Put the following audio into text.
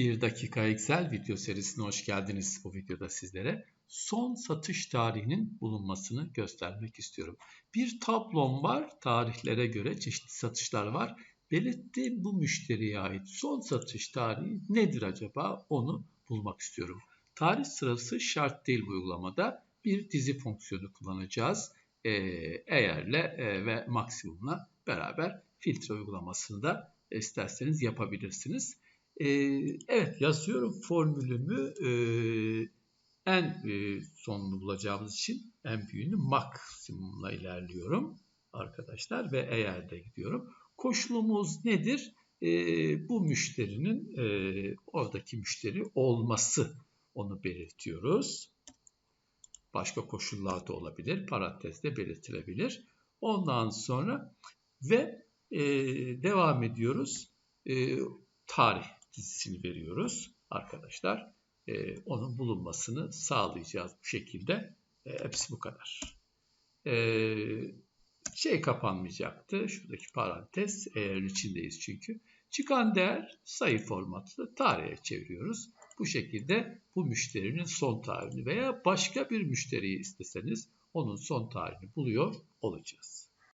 1 dakika Excel video serisine hoş geldiniz. Bu videoda sizlere son satış tarihinin bulunmasını göstermek istiyorum. Bir tablom var. Tarihlere göre çeşitli satışlar var. Belirttiğim bu müşteriye ait son satış tarihi nedir acaba? Onu bulmak istiyorum. Tarih sırası şart değil bu uygulamada. Bir dizi fonksiyonu kullanacağız. Ee, eğerle e, ve maksimumla beraber filtre uygulamasını da isterseniz yapabilirsiniz. E, evet yazıyorum formülümü e, en e, sonunu bulacağımız için en büyüğünü maksimumla ilerliyorum arkadaşlar ve eğer de gidiyorum. Koşulumuz nedir? E, bu müşterinin e, oradaki müşteri olması onu belirtiyoruz. Başka koşullar da olabilir. Parantezde belirtilebilir. Ondan sonra ve e, devam ediyoruz. E, tarih dizisini veriyoruz arkadaşlar. E, onun bulunmasını sağlayacağız bu şekilde. E, hepsi bu kadar. E, şey kapanmayacaktı. Şuradaki parantez eğerin içindeyiz çünkü. Çıkan değer sayı formatında tarihe çeviriyoruz. Bu şekilde bu müşterinin son tarihini veya başka bir müşteriyi isteseniz onun son tarihini buluyor olacağız.